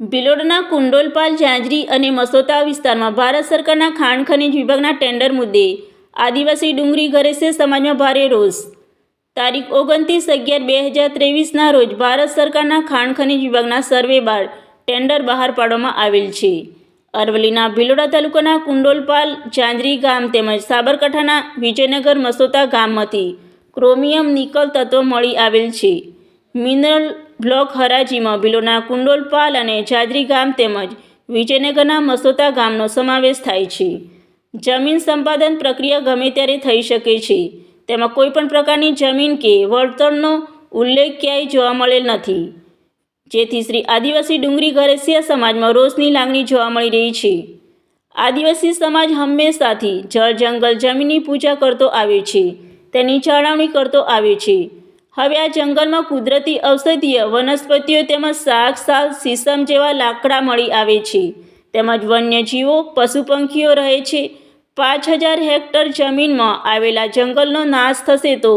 ભિલોડના કુંડોલપાલ, ઝાંઝરી અને મસોતા વિસ્તારમાં ભારત સરકારના ખાણ ખનીજ વિભાગના ટેન્ડર મુદ્દે આદિવાસી ડુંગરી ઘરેસે સમાજમાં ભારે રોષ. તારીખ ઓગણત્રીસ અગિયાર બે હજાર ત્રેવીસના રોજ ભારત સરકારના ખાણ ખનીજ વિભાગના સર્વે બાદ ટેન્ડર બહાર પાડવામાં આવેલ છે. અરવલ્લીના ભિલોડા તાલુકાના કુંડોલપાલ, ઝાંઝરી ગામ તેમજ સાબરકાંઠાના વિજયનગર મસોતા ગામમાંથી ક્રોમિયમ નિકલ તત્વ મળી આવેલ છે. મિનરલ બ્લોક હરાજીમાં બિલોના કુંડોલપાલ અને જાજરી ગામ તેમજ વિજયનગરના મસોતા ગામનો સમાવેશ થાય છે. જમીન સંપાદન પ્રક્રિયા ગમે ત્યારે થઈ શકે છે. તેમાં કોઈપણ પ્રકારની જમીન કે વળતરનો ઉલ્લેખ ક્યાંય જોવા મળેલ નથી. જેથી શ્રી આદિવાસી ડુંગરી ગરેસિયા સમાજમાં રોષની લાગણી જોવા મળી રહી છે. આદિવાસી સમાજ હંમેશાથી જળ જંગલ જમીનની પૂજા કરતો આવે છે. તેની જાળવણી કરતો આવે છે. હવે આ જંગલમાં કુદરતી ઔષધીય વનસ્પતિઓ તેમજ શાક સાલ સીસમ જેવા લાકડા મળી આવે છે. તેમજ વન્યજીવો પશુ પંખીઓ રહે છે. પાંચ હજાર હેક્ટર જમીનમાં આવેલા જંગલનો નાશ થશે તો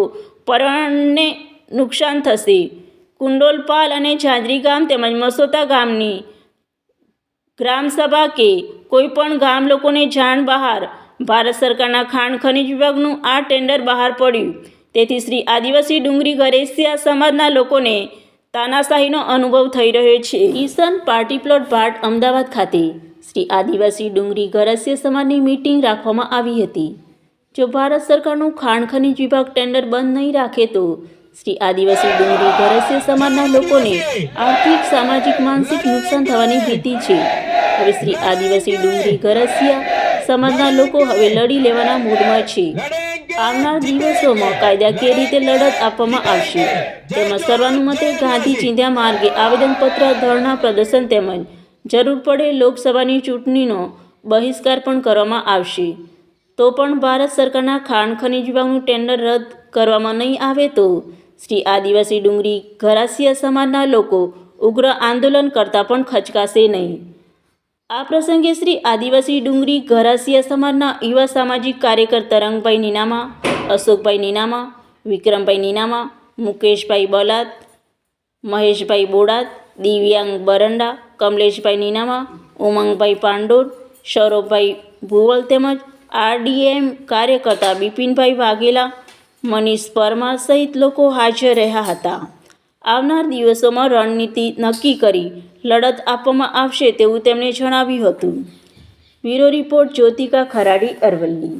પર્યાવરણને નુકસાન થશે. કુંડોલપાલ અને ઝાંઝરી ગામ તેમજ મસોતા ગામની ગ્રામસભા કે કોઈપણ ગામ લોકોને જાણ બહાર, ભારત સરકારના ખાણ ખનિજ વિભાગનું આ ટેન્ડર બહાર પડ્યું. તેથી શ્રી આદિવાસી ડુંગરી ગરેસિયા સમાજના લોકોને તાનાશાહીનો અનુભવ થઈ રહ્યો છે. ઈસન પાર્ટી પ્લોટ ભાટ અમદાવાદ ખાતે શ્રી આદિવાસી ડુંગરી ગરસિયા સમાજની મિટિંગ રાખવામાં આવી હતી. જો ભારત સરકારનું ખાણ ખનીજ વિભાગ ટેન્ડર બંધ નહીં રાખે તો શ્રી આદિવાસી ડુંગરી ગરસિયા સમાજના લોકોને આર્થિક, સામાજિક, માનસિક નુકસાન થવાની ભીતિ છે. હવે શ્રી આદિવાસી ડુંગરી ગરસિયા સમાજના લોકો હવે લડી લેવાના મૂડમાં છે. આવનાર દિવસોમાં કાયદાકીય રીતે લડત આપવામાં આવશે. તેમજ સર્વાનુમતે ગાંધી ચિંધ્યા માર્ગે આવેદનપત્ર ધરણા પ્રદર્શન તેમજ જરૂર પડે લોકસભાની ચૂંટણીનો બહિષ્કાર પણ કરવામાં આવશે. તો પણ ભારત સરકારના ખાણ ખનિજ વિભાગનું ટેન્ડર રદ કરવામાં નહીં આવે તો શ્રી આદિવાસી ડુંગરી ઘરાસિયા સમાજના લોકો ઉગ્ર આંદોલન કરતાં પણ ખચકાશે નહીં. આ પ્રસંગે શ્રી આદિવાસી ડુંગરી ઘરાસિયા સમાજના યુવા સામાજિક કાર્યકર તરંગભાઈ નીનામા, અશોકભાઈ નીનામા, વિક્રમભાઈ નીનામા, મુકેશભાઈ બલાત, મહેશભાઈ બોડાત, દિવ્યાંગ બરંડા, કમલેશભાઈ નીનામા, ઉમંગભાઈ પાંડોર સૌરભભાઈ ભુવલ તેમજ આરડીએમ કાર્યકર્તા બિપિનભાઈ વાઘેલા, મનીષ પરમાર સહિત લોકો હાજર રહ્યા હતા. આવનાર દિવસોમાં રણનીતિ નક્કી કરી લડત આપવામાં આવશે તેવું તેમણે જણાવ્યું હતું. Bureau report Jyotika Kharadi Aravalli.